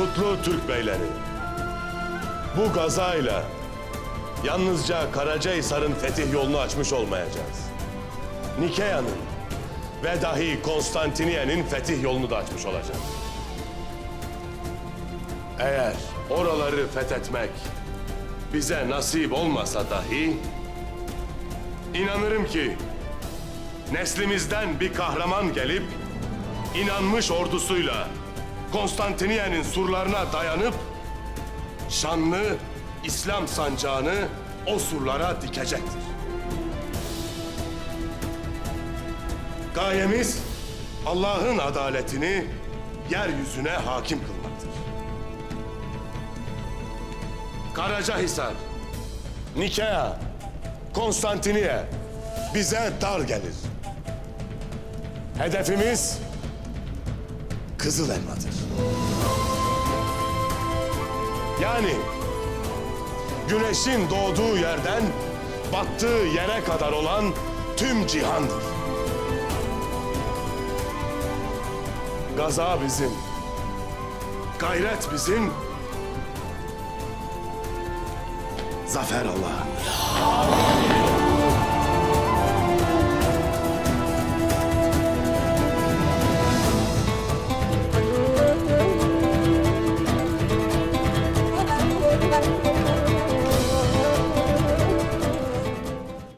Kutlu Türk beyleri. Bu gazayla yalnızca Karacahisar'ın fetih yolunu açmış olmayacağız. Nikea'nın ve dahi Konstantiniye'nin fetih yolunu da açmış olacağız. Eğer oraları fethetmek bize nasip olmasa dahi inanırım ki neslimizden bir kahraman gelip inanmış ordusuyla Konstantiniye'nin surlarına dayanıp şanlı İslam sancağını o surlara dikecektir. Gayemiz Allah'ın adaletini yeryüzüne hakim kılmaktır. Karacahisar, Nikea, Konstantiniye bize dar gelir. Hedefimiz Kızıl Elma'dır. Yani güneşin doğduğu yerden battığı yere kadar olan tüm cihandır. Gaza bizim, gayret bizim, zafer Allah'ın.